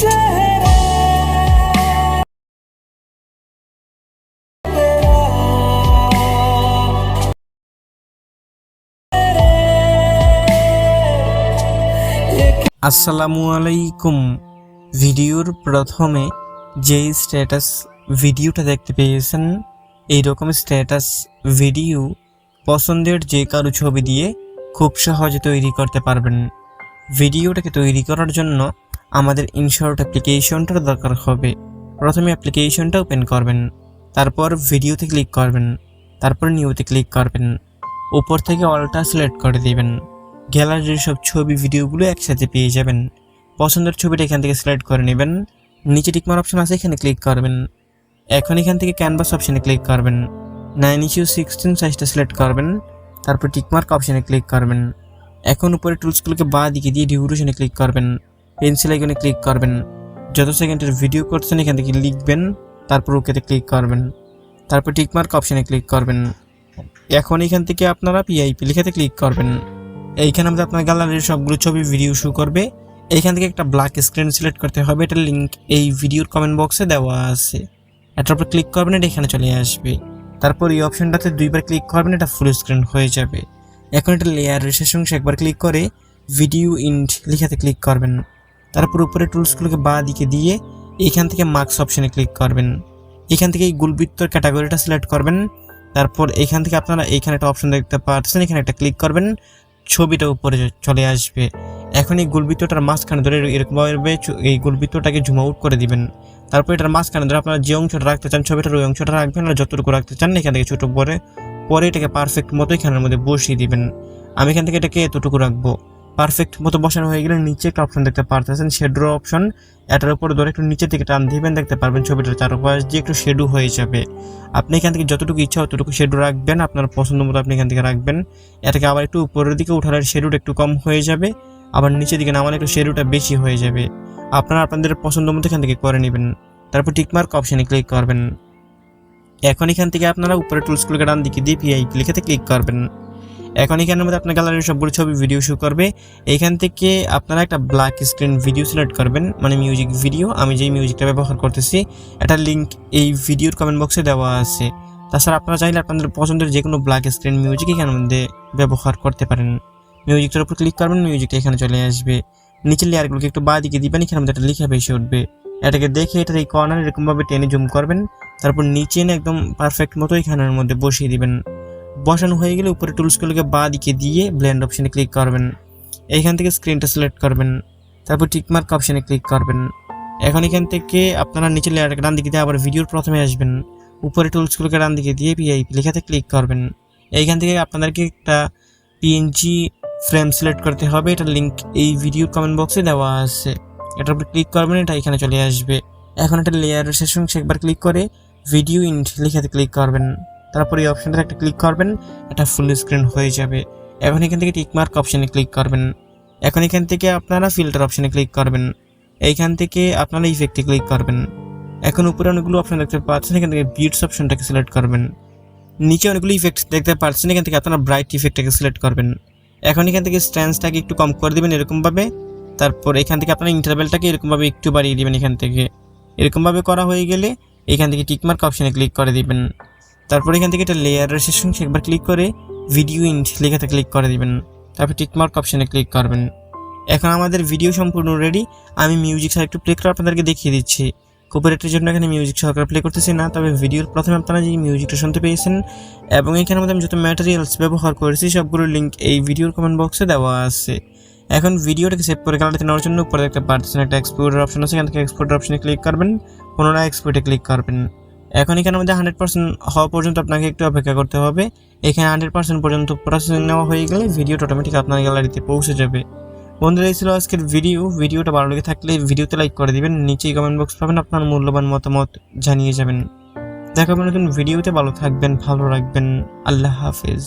আসসালামু আলাইকুম। ভিডিওর প্রথমে যেই স্ট্যাটাস ভিডিওটা দেখতে পেয়েছেন এই রকম স্ট্যাটাস ভিডিও পছন্দের যে কারও ছবি দিয়ে খুব সহজে তৈরি করতে পারবেন। ভিডিওটাকে তৈরি করার জন্য আমাদের ইনশর্ট অ্যাপ্লিকেশনটার দরকার হবে। প্রথমে অ্যাপ্লিকেশনটা ওপেন করবেন, তারপর ভিডিওতে ক্লিক করবেন, তারপর নিউতে ক্লিক করবেন, উপর থেকে অলটা সিলেক্ট করে দিবেন। গ্যালারির সব ছবি, ভিডিওগুলো একসাথে পেয়ে যাবেন। পছন্দের ছবিটা এখান থেকে সিলেক্ট করে নেবেন, নিচে টিকমার অপশন আছে, এখানে ক্লিক করবেন। এখন এখান থেকে ক্যানভাস অপশানে ক্লিক করবেন। নাইন ইস্যু সিক্সটিন সাইজটা সিলেক্ট করবেন, তারপর টিকমার্ক অপশানে ক্লিক করবেন। এখন উপরে টুলসগুলোকে বা দিকে দিয়ে ডিউরেশনে ক্লিক করবেন। পেন্সিল আইকনে ক্লিক করবেন। যত সেকেন্ডের ভিডিও করছেন, এখান থেকে লিখবেন, তারপর ওকেতে ক্লিক করবেন। তারপর টিকমার্ক অপশানে ক্লিক করবেন। এখন এখান থেকে আপনারা পিআইপি লেখাতে ক্লিক করবেন। এইখানে আমাদের আপনার গ্যালারির সবগুলো ছবি ভিডিও শো করবে। এইখান থেকে একটা ব্ল্যাক স্ক্রিন সিলেক্ট করতে হবে। এটার লিঙ্ক এই ভিডিওর কমেন্ট বক্সে দেওয়া আছে। এটার উপর ক্লিক করবেন, এটা এখানে চলে আসবে। তারপর এই অপশনটাতে দুইবার ক্লিক করবেন, এটা ফুল স্ক্রিন হয়ে যাবে। এখন এটা লেয়ার শেষ অংশে একবার ক্লিক করে ভিডিও ইন্ট লেখাতে ক্লিক করবেন। তারপর উপরে টুলসগুলোকে বাঁ দিকে দিয়ে এইখান থেকে মার্কস অপশনে ক্লিক করবেন। এখান থেকে এই গুলবৃত্তর ক্যাটাগরিটা সিলেক্ট করবেন। তারপর এখান থেকে আপনারা এইখানে একটা অপশন দেখতে পাচ্ছেন এখানে একটা ক্লিক করবেন। ছবিটা উপরে চলে আসবে। এখন এই গুলবৃত্তটার মাঝখানে ধরে এরকমভাবে এই গুলবৃত্তটাকে জুম আউট করে দিবেন। তারপর এটার মাঝখানে ধরে আপনারা যে অংশটা রাখতে চান, ছবিটার ওই অংশটা রাখবেন আর যতটুকু রাখতে চান এখান থেকে ছোটো পরে পরে এটাকে পারফেক্ট মতো এখানের মধ্যে বসিয়ে দিবেন। আমি এখান থেকে এটাকে এতটুকু রাখব। পারফেক্ট মতো বসানো হয়ে গেলে নিচে একটা অপশন দেখতে পারতেছেন শেডোর অপশন এটার উপর ধরে একটু নিচের দিকে টান দিবেন, দেখতে পারবেন ছবিটার চারপাশ দিয়ে একটু শেডু হয়ে যাবে। আপনি এখান থেকে যতটুকু ইচ্ছা ততটুকু শেডু রাখবেন, আপনার পছন্দ মতো আপনি এখান থেকে রাখবেন। এটাকে আবার একটু উপরের দিকে উঠালে শেডুটা একটু কম হয়ে যাবে, আবার নিচের দিকে নামালে একটু শেডুটা বেশি হয়ে যাবে। আপনারা আপনাদের পছন্দ মতো এখান থেকে করে নেবেন। তারপর টিকমার্ক অপশানে ক্লিক করবেন। এখন এখান থেকে আপনারা উপরে টুলসগুলোকে ডান দিকে দিয়ে পিআইপি লিখেতে ক্লিক করবেন। এখন এখানের মধ্যে আপনার গ্যালারির সবগুলো ছবি ভিডিও শো করবে। এইখান থেকে আপনারা একটা ব্ল্যাক স্ক্রিন ভিডিও সিলেক্ট করবেন মানে মিউজিক ভিডিও আমি যেই মিউজিকটা ব্যবহার করতেছি এটার লিঙ্ক এই ভিডিওর কমেন্ট বক্সে দেওয়া আছে। তাছাড়া আপনারা চাইলে আপনাদের পছন্দের যে কোনো ব্ল্যাক স্ক্রিন মিউজিক এখানের মধ্যে ব্যবহার করতে পারেন। মিউজিকটার উপর ক্লিক করবেন মিউজিকটা এখানে চলে আসবে। নিচের লেয়ারগুলোকে একটু বাঁ দিকে দিবেন, এখানে মধ্যে একটা লেখা বেশি উঠবে। এটাকে দেখে এটার এই কর্নার এরকমভাবে টেনে জুম করবেন। তারপর নিচে এনে একদম পারফেক্ট মতো এখানের মধ্যে বসিয়ে দিবেন। বসানো হয়ে গেলে উপরে টুলসগুলোকে বাঁ দিকে দিয়ে ব্লেন্ড অপশানে ক্লিক করবেন। এইখান থেকে স্ক্রিনটা সিলেক্ট করবেন। তারপর টিকমার্ক অপশানে ক্লিক করবেন। এখন এখান থেকে আপনারা নিচে লেয়ারটাকে ডান দিকে দিয়ে আবার ভিডিওর প্রথমে আসবেন। উপরে টুলসগুলোকে ডান দিকে দিয়ে পিআইপি লেখাতে ক্লিক করবেন। এইখান থেকে আপনাদেরকে একটা পিএনজি ফ্রেম সিলেক্ট করতে হবে। এটা লিঙ্ক এই ভিডিওর কমেন্ট বক্সে দেওয়া আছে। এটার উপর ক্লিক করবেন, এটা এখানে চলে আসবে। এখন একটা লেয়ারের শেষ অংশে একবার ক্লিক করে ভিডিও ইন্ট লেখাতে ক্লিক করবেন। তারপর এই অপশনটা একটা ক্লিক করবেন, এটা ফুল স্ক্রিন হয়ে যাবে। এখন এখান থেকে টিকমার্ক অপশানে ক্লিক করবেন। এখন এখান থেকে আপনারা ফিল্টার অপশানে ক্লিক করবেন। এইখান থেকে আপনারা ইফেক্টে ক্লিক করবেন। এখন উপরে অনেকগুলো অপশন দেখতে পাচ্ছেন, এখান থেকে বিটস অপশনটাকে সিলেক্ট করবেন। নিচে অনেকগুলো ইফেক্ট দেখতে পাচ্ছেন, এখান থেকে আপনারা ব্রাইট ইফেক্টটাকে সিলেক্ট করবেন। এখন এখান থেকে স্ট্যান্সটাকে একটু কম করে দেবেন এরকমভাবে। তারপর এখান থেকে আপনারা ইন্টারভেলটাকে এরকমভাবে একটু বাড়িয়ে দিবেন এখান থেকে। এরকমভাবে করা হয়ে গেলে এখান থেকে টিকমার্ক অপশানে ক্লিক করে দিবেন। তারপর এখান থেকে এটা লেয়ারের শেষ অংশে একবার ক্লিক করে ভিডিও ইন্ট লেখাতে ক্লিক করে দিবেন। তারপর টিকমার্ক অপশানে ক্লিক করবেন। এখন আমাদের ভিডিও সম্পূর্ণ রেডি আমি মিউজিক ছাড়া একটু প্লে করে আপনাদেরকে দেখিয়ে দিচ্ছি। কোপারেটের জন্য এখানে মিউজিক সহকারে প্লে করতেছি না, তবে ভিডিওর প্রথমে আপনারা যে মিউজিকটা শুনতে পেয়েছেন এবং এখানে মধ্যে আমি যত ম্যাটেরিয়ালস ব্যবহার করেছি, সবগুলোর লিঙ্ক এই ভিডিওর কমেন্ট বক্সে দেওয়া আছে। এখন ভিডিওটাকে সেভ করে গ্যালারিতে নেওয়ার জন্য উপরে একটা পার্টিশন একটা এক্সপোর্টের অপশন আছে, এখান থেকে এক্সপোর্টের অপশনে ক্লিক করবেন, পুনরায় এক্সপোর্টে ক্লিক করবেন। এখন এখানে মধ্যে হান্ড্রেড পার্সেন্ট হওয়া পর্যন্ত আপনাকে একটু অপেক্ষা করতে হবে। এখানে হান্ড্রেড পার্সেন্ট পর্যন্ত প্রসেসিং নেওয়া হয়ে গেলে ভিডিওটা অটোমেটিক আপনার গ্যালারিতে পৌঁছে যাবে। বন্ধুরা, এই ছিল আজকের ভিডিও ভিডিওটা ভালো লেগে থাকলে ভিডিওতে লাইক করে দিবেন। নিচেই কমেন্ট বক্স পাবেন, আপনার মূল্যবান মতামত জানিয়ে যাবেন। দেখাবেন নতুন ভিডিওতে ভালো থাকবেন, ভালো রাখবেন। আল্লাহ হাফেজ।